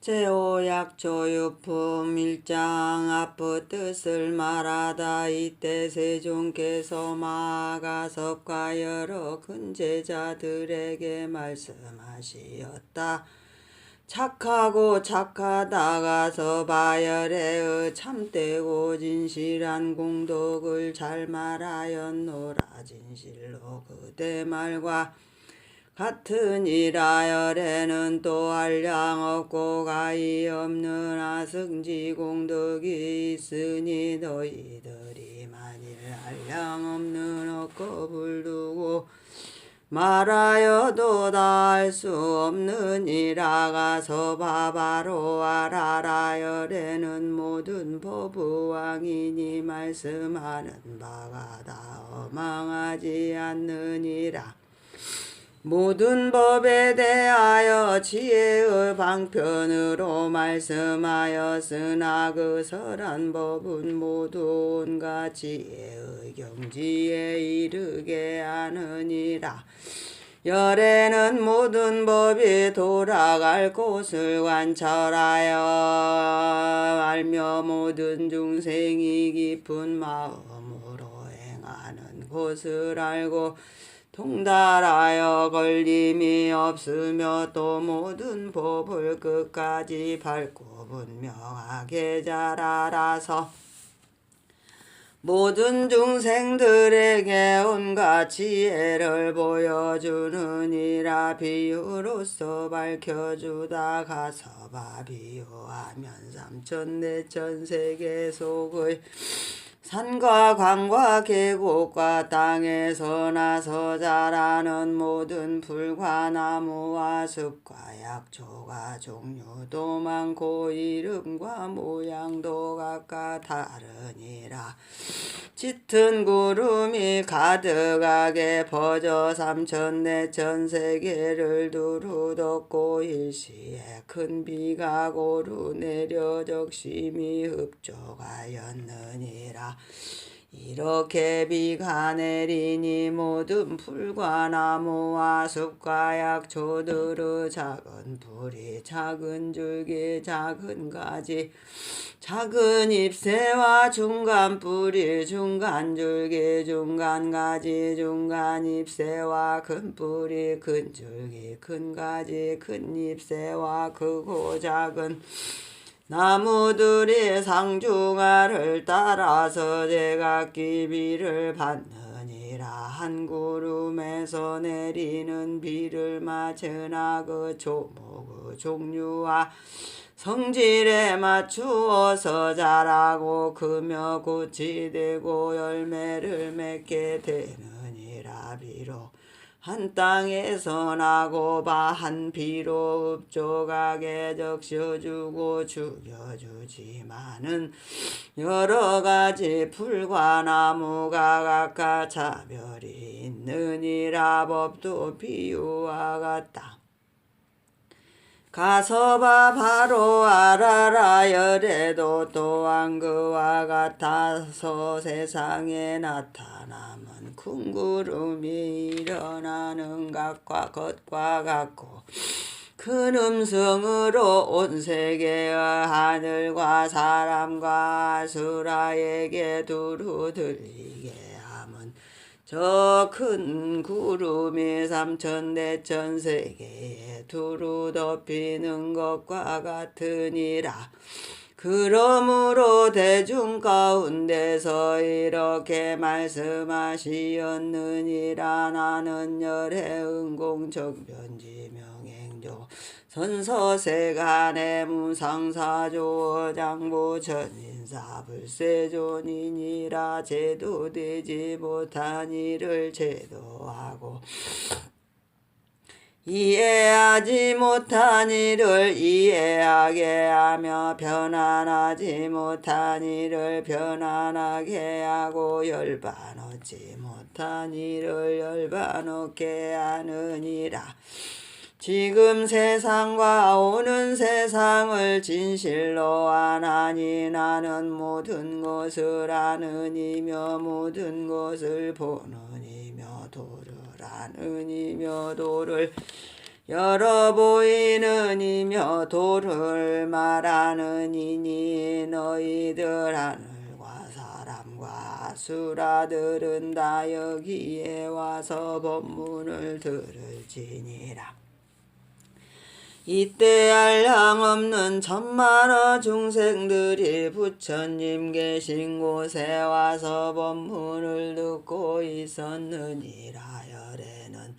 제오약 조유품 일장 앞부 뜻을 말하다 이때 세종께서 마가섭과 여러 근제자들에게 말씀하시었다. 착하고 착하다가서 바열의 참되고 진실한 공덕을 잘 말하였노라 진실로 그대 말과 같은 이라열에는 또 한량 없고 가히 없는 아승지 공덕이 있으니 너희들이 만일 한량 없는 억겁을 두고 말하여도 다할수 없는 이라 가서 바바로 아라라열에는 모든 법부왕이니 말씀하는 바가 다 어망하지 않느니라. 모든 법에 대하여 지혜의 방편으로 말씀하였으나 그 설한 법은 모두 온갖 지혜의 경지에 이르게 하느니라. 열에는 모든 법이 돌아갈 곳을 관철하여 알며 모든 중생이 깊은 마음으로 행하는 곳을 알고 통달하여 걸림이 없으며 또 모든 법을 끝까지 밟고 분명하게 잘 알아서 모든 중생들에게 온갖 지혜를 보여주느니라. 비유로서 밝혀주다 가서 바 비유하면 삼천대천 세계 속의 산과 강과 계곡과 땅에서 나서 자라는 모든 풀과 나무와 숲과 약초가 종류도 많고 이름과 모양도 각각 다르니라. 짙은 구름이 가득하게 퍼져 삼천내천 세계를 두루 덮고 일시에 큰 비가 고루 내려 적심이 흡족하였느니라. 이렇게 비가 내리니 모든 풀과 나무와 숲과 약초들의 작은 풀이 작은 줄기 작은 가지 작은 잎새와 중간 뿌리 중간 줄기 중간 가지 중간 잎새와 큰 뿌리 큰 줄기 큰 가지 큰 잎새와 크고 작은 나무들이 상중하를 따라서 제각기 비를 받느니라. 한 구름에서 내리는 비를 맞으나 그 조목의 종류와 성질에 맞추어서 자라고 크며 꽃이 되고 열매를 맺게 되느니라. 비록 한 땅에서 나고 바한 비로 흡족하게 적셔주고 죽여주지만은 여러 가지 풀과 나무가 각각 차별이 있느니라 법도 비유와 같다. 가서 봐 바로 알아라 열에도 또한 그와 같아서 세상에 나타남은 큰 구름이 일어나는 각과 것과 같고 큰 음성으로 온 세계의 하늘과 사람과 수라에게 두루 들리게 함은 저 큰 구름이 삼천대천 세계에 두루 덮이는 것과 같으니라. 그러므로 대중 가운데서 이렇게 말씀하시었느니라. 나는 열의 은공정변지 명행조 선서세간의 무상사조 장부 전인사 불세존이니라. 제도되지 못한 일을 제도하고 이해하지 못한 일을 이해하게 하며 편안하지 못한 일을 편안하게 하고 열반 얻지 못한 일을 열반 얻게 하느니라. 지금 세상과 오는 세상을 진실로 아나니 나는 모든 것을 아느니며 모든 것을 보느니며 도를 아느니며 도를 여러 보이는 이며 도를 말하는 이니 너희들 하늘과 사람과 수라들은 다 여기에 와서 법문을 들을지니라. 이때 알랑 없는 천만어 중생들이 부처님 계신 곳에 와서 법문을 듣고 있었느니라 열에는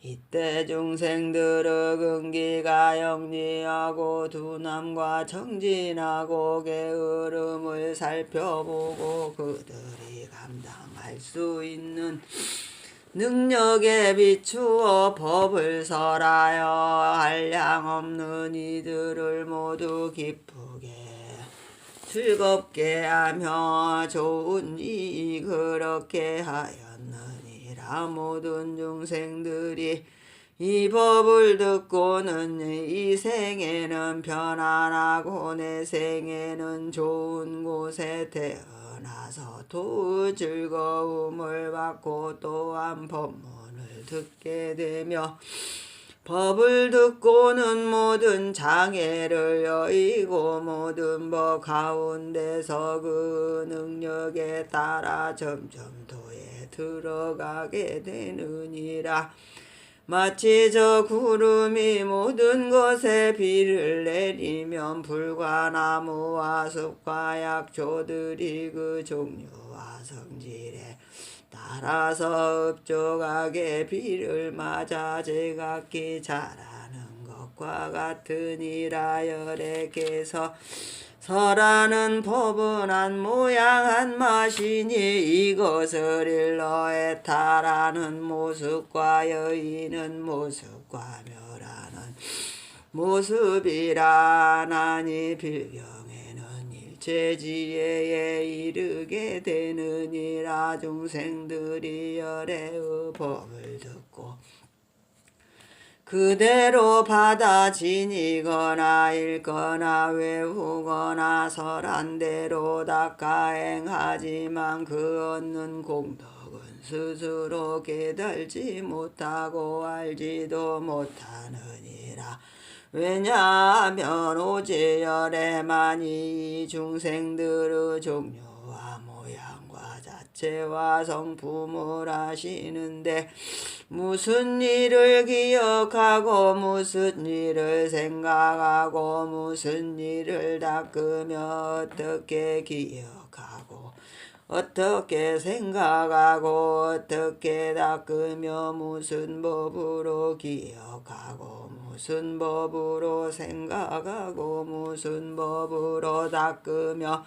이때 중생들의 근기가 영리하고 두남과 청진하고 게으름을 살펴보고 그들이 감당할 수 있는 능력에 비추어 법을 설하여 한량 없는 이들을 모두 기쁘게 즐겁게 하며 좋은 이 그렇게 하였느니라. 모든 중생들이 이 법을 듣고는 이 생에는 편안하고 내 생에는 좋은 곳에 태어 나서 또 즐거움을 받고 또한 법문을 듣게 되며 법을 듣고는 모든 장애를 여의고 모든 법 가운데서 그 능력에 따라 점점 도에 들어가게 되느니라. 마치 저 구름이 모든 것에 비를 내리면 불과 나무와 숲과 약초들이 그 종류와 성질에 따라서 읍조각에 비를 맞아 제각기 자라는 것 과 같으니라 열애께서 설하는 법은 한 모양 한 맛이니 이것을 일러에 타라는 모습과 여인은 모습과 멸하는 모습이라 나니 빌경에는 일체지혜에 이르게 되느니라. 중생들이 열애의 법을 듣고 그대로 받아 지니거나 읽거나 외우거나 설한 대로 닦아 행하지만 그 얻는 공덕은 스스로 깨달지 못하고 알지도 못하느니라. 왜냐하면 오직 열애만이 이 중생들의 종류 와 모양과 자체와 성품을 아시는데 무슨 일을 기억하고 무슨 일을 생각하고 무슨 일을 닦으며 어떻게 기억하고 어떻게 생각하고 어떻게 닦으며 무슨 법으로 기억하고 무슨 법으로 생각하고 무슨 법으로 닦으며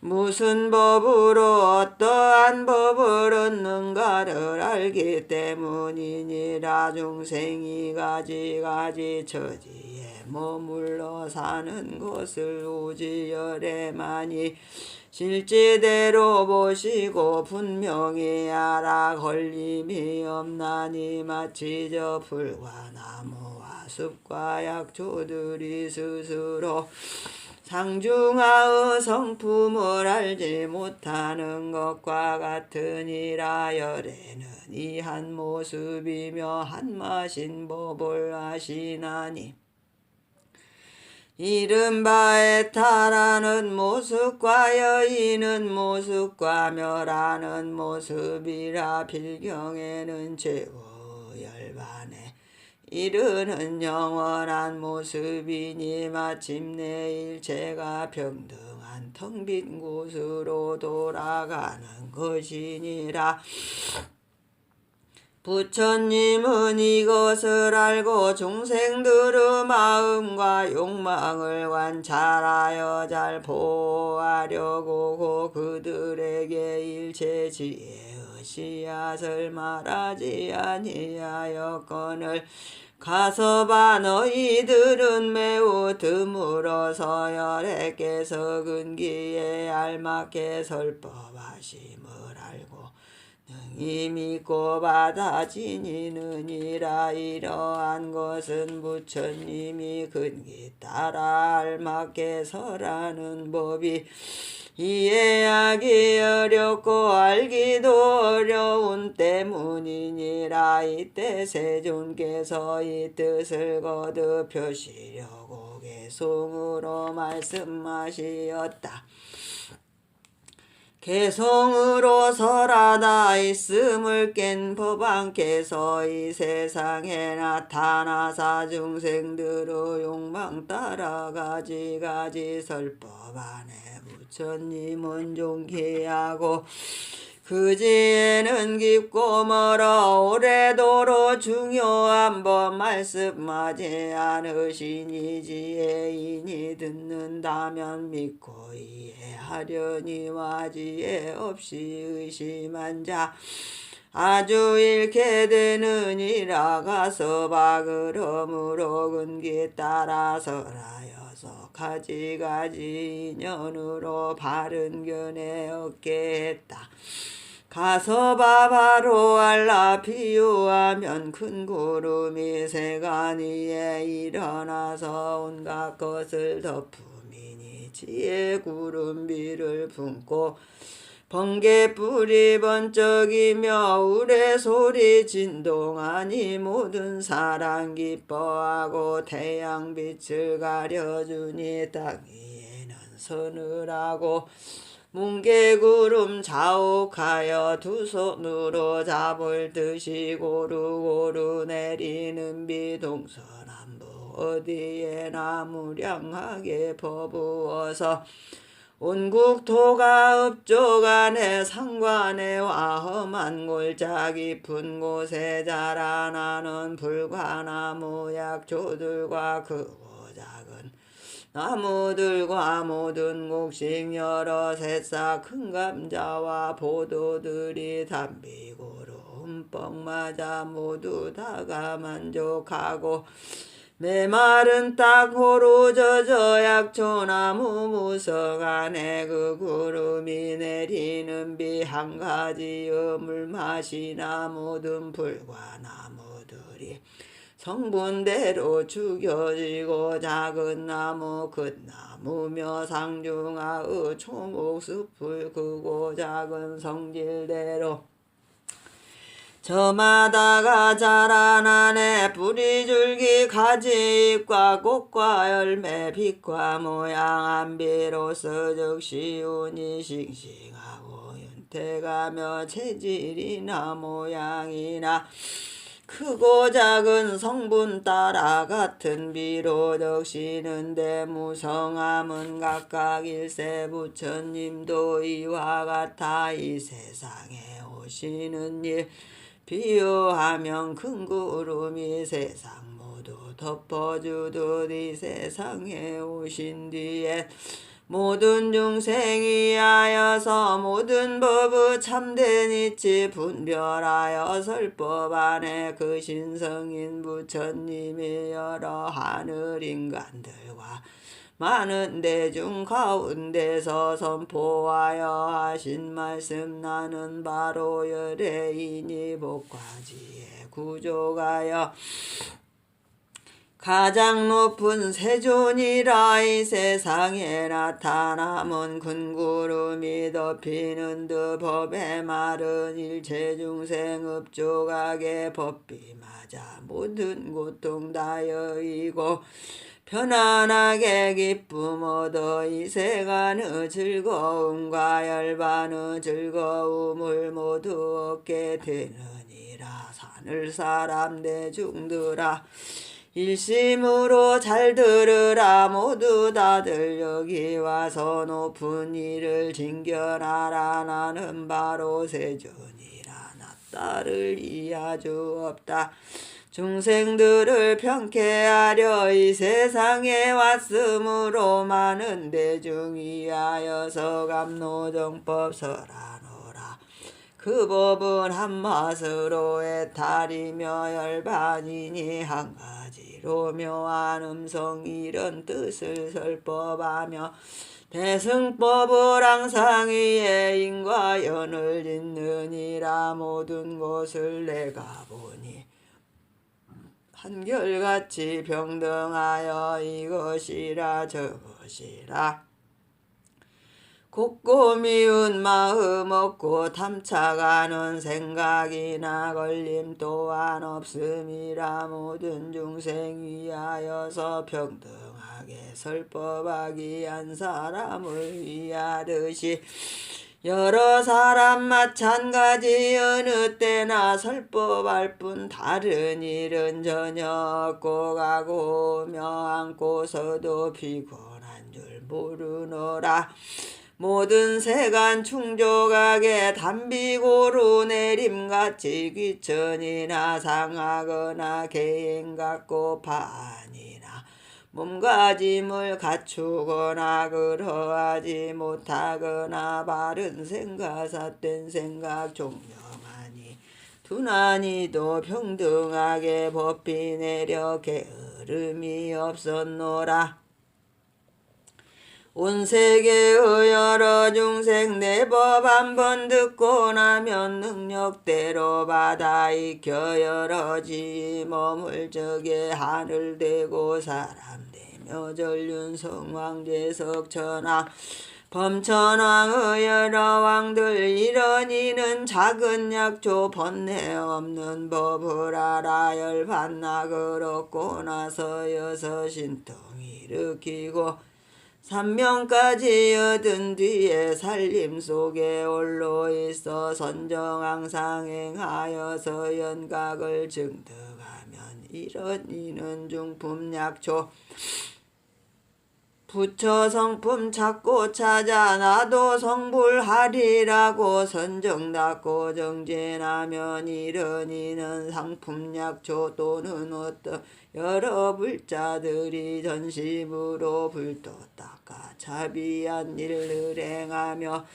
무슨 법으로 어떠한 법을 얻는가를 알기 때문이니라. 중생이 가지가지 처지에 머물러 사는 것을 오지열에만이 실제대로 보시고 분명히 알아 걸림이 없나니 마치 저 풀과 나무와 숲과 약초들이 스스로 상중하의 성품을 알지 못하는 것과 같으니라 열에는 이 한 모습이며 한 맛인 법을 아시나니 이른바에 타라는 모습과 여인은 모습과 멸하는 모습이라 빌경에는 죄고 열반에 이르는 영원한 모습이니 마침내 일체가 평등한 텅 빈 곳으로 돌아가는 것이니라. 부처님은 이것을 알고 중생들의 마음과 욕망을 관찰하여 잘 보호하려고 그들에게 일체 지혜의 씨앗을 말하지 아니하였거늘. 가서봐 너희들은 매우 드물어 서 열애께서 근기에 알맞게 설법하심을 알고 능히 믿고 받아지니느니라 이러한 것은 부처님이 근기 따라 알맞게 설하는 법이 이해하기 어렵고 알기도 어려운 때문이니라 이때 세존께서 이 뜻을 거듭 표시려고 개송으로 말씀하시었다. 개성으로 설하다 있음을 깬 법안께서 이 세상에 나타나사 중생들의 욕망 따라 가지가지 설법 안에 부처님은 존귀하고 그지에는 깊고 멀어 오래도록 중요한 법 말씀하지 않으시니 지혜인이 듣는다면 믿고 이해하려니와 지혜 없이 의심한 자 아주 잃게 되느니라 가서 박으러무로 근기 따라서라여 서 가지가지 인연으로 바른 견해 얻게 했다. 가서 바바로 알라 비유하면 큰 구름이 세간 위에 일어나서 온갖 것을 덮으미니 지혜 구름 비를 품고 번개 뿌리 번쩍이며 우레 소리 진동하니 모든 사람 기뻐하고 태양빛을 가려주니 땅 위에는 서늘하고 뭉게구름 자욱하여 두 손으로 잡을 듯이 고루고루 내리는 비 동서남북 어디에나 무량하게 퍼부어서 온 국토가 읍조간에 상관에 와 험한 골짜 깊은 곳에 자라나는 불과나무 약초들과 크고 작은 나무들과 모든 곡식 여러 새싹 큰 감자와 포도들이 담비고로 흠뻑 맞아 모두 다가 만족하고 메마른 땅 호로 젖어 약초나무 무성 안에 그 구름이 내리는 비 한 가지 물 마시나 모든 풀과 나무들이 성분대로 죽여지고 작은 나무 큰 나무며 상중하의 초목 숲을 크고 작은 성질대로 저마다가 자라나네 뿌리 줄기 가지 잎과 꽃과 열매 빛과 모양 안비로서 적시운이 싱싱하고 윤택하며 체질이나 모양이나 크고 작은 성분 따라 같은 비로 적시는데 무성함은 각각 일세 부처님도 이와 같아 이 세상에 오시는 일 비유하면 큰 구름이 세상 모두 덮어주듯 이 세상에 오신 뒤에 모든 중생이 하여서 모든 법의 참된 이치 분별하여 설법 안에 그 신성인 부처님이 여러 하늘 인간들과 많은 대중 가운데서 선포하여 하신 말씀 나는 바로 열애이니 복과지에 구족하여. 가장 높은 세존이라 이 세상에 나타남은 큰 구름이 덮이는 듯 법에 마른 일체 중생 읍조각에 법비 맞아 모든 고통 다 여의고 편안하게 기쁨 얻어 이 세간의 즐거움과 열반의 즐거움을 모두 얻게 되느니라. 산을 사람 대중들아 일심으로 잘 들으라. 모두 다들 여기 와서 높은 일을 징견하라. 나는 바로 세존이라. 나 따를 이하주 없다 중생들을 평케하려 이 세상에 왔으므로 많은 대중이 하여서 감노정법 설하노라. 그 법은 한 맛으로 애탈이며 열반이니 한 가지로 묘한 음성 이런 뜻을 설법하며 대승법을 항상 위에 인과 연을 짓느니라. 모든 것을 내가 보니 한결같이 병등하여 이것이라 저것이라. 곱고 미운 마음 없고 탐착하는 생각이나 걸림 또한 없음이라 모든 중생 위하여서 평등하게 설법하기 한 사람을 위하듯이 여러 사람 마찬가지 어느 때나 설법할 뿐 다른 일은 전혀 없고 가고 오며 앉고서도 피곤한 줄 모르노라. 모든 세간 충족하게 담비고루 내림같이 귀천이나 상하거나 개인 같고 반이나 몸가짐을 갖추거나 그러하지 못하거나 바른 생각 삿된 생각 종영하니 두난이도 평등하게 법비 내려 게으름이 없었노라 온 세계의 여러 중생 내 법 한 번 듣고 나면 능력대로 받아 익혀 여러 지 몸을 적에 하늘 대고 사람 되며 전륜 성 왕제석 천왕 범천왕의 여러 왕들 이런 이는 작은 약조 번뇌 없는 법을 알아 열받나 그렇고 나서 여섯 신통 일으키고 삼명까지 얻은 뒤에 살림 속에 홀로 있어 선정항상 행하여서 연각을 증득하면 이런 이는 중품 약초. 부처 성품 찾고 찾아 나도 성불하리라고 선정닫고 정진하면 이런 이는 상품 약초 또는 어떤 여러 불자들이 전심으로 불도 닦아 자비한 일을 행하며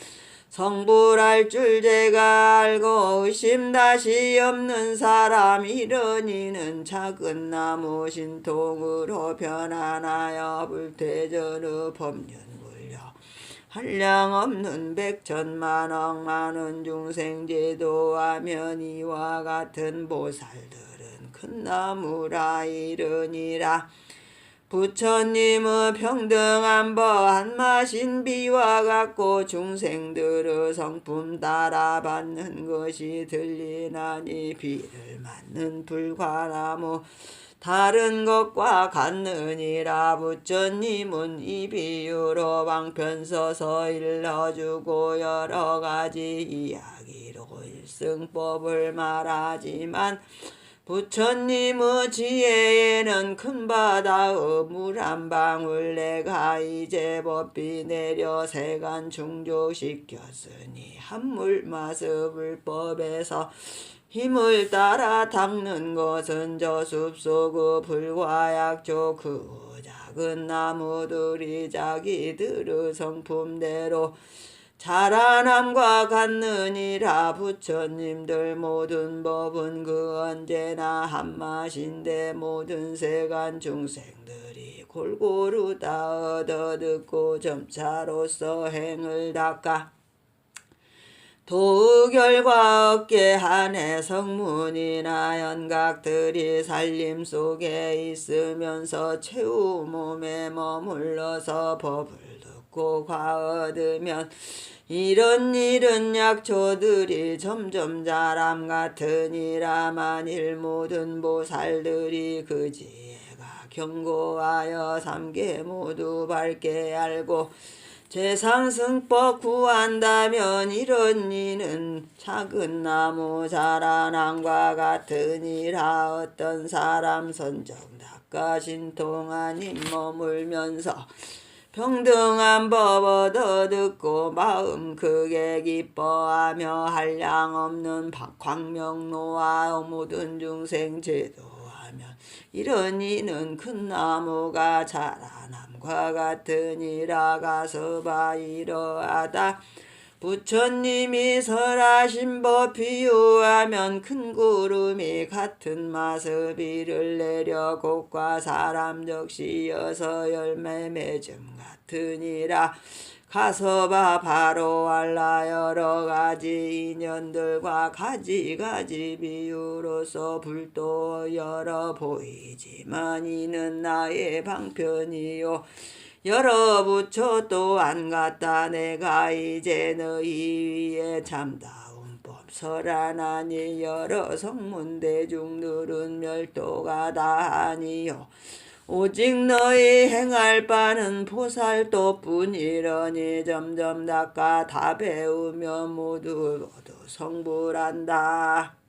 성불할 줄 제가 알고 의심 다시 없는 사람 이러니는 작은 나무 신통으로 변환하여 불태전의 물려 한량 없는 백천만억 많은 중생 제도하면 이와 같은 보살들은 큰 나무라 이르니라. 부처님의 평등한 법한 마신 비와 같고 중생들의 성품 따라 받는 것이 들리나니 비를 맞는 불과나무 다른 것과 같느니라. 부처님은 이 비유로 방편 서서 일러주고 여러 가지 이야기로 일승법을 말하지만 부처님의 지혜에는 큰 바다의 물한 방울 내가 이제 법비 내려 세간 충족시켰으니 한물 마스 불법에서 힘을 따라 닦는 것은 저 숲속의 불과 약조 그 작은 나무들이 자기들의 성품대로 자라남과 같느니라. 부처님들 모든 법은 그 언제나 한 맛인데 모든 세간 중생들이 골고루 다 얻어 듣고 점차로서 행을 닦아 도결과 어깨 한해 성문이나 연각들이 살림 속에 있으면서 최후 몸에 머물러서 법을 듣고 과얻으면 이런 일은 약초들이 점점 자람 같으니라 만일 모든 보살들이 그 지혜가 경고하여 삼계 모두 밝게 알고 재상승법 구한다면 이런 이는 작은 나무 자라남과 같으니라 어떤 사람 선정 닦아 신통한 힘 머물면서 평등한 법 얻어 듣고 마음 크게 기뻐하며 한량 없는 광명로와 모든 중생 제도하면 이런 이는 큰 나무가 자라남과 같으니라 가서 봐 이러하다 부처님이 설하신 법 비유하면 큰 구름이 같은 마습 이를 내려 곡과 사람 적시 여서 열매 맺음 같으니라. 가서 봐 바로 알라 여러 가지 인연들과 가지가지 비유로서 불도 열어 보이지만 이는 나의 방편이요 여러 부처 또한 같다 내가 이제 너희 위에 참다운 법 설하나니 여러 성문 대중 들은 멸도가 다하니요 오직 너희 행할 바는 보살도 뿐이러니 점점 닦아 다 배우며 모두 모두 성불한다.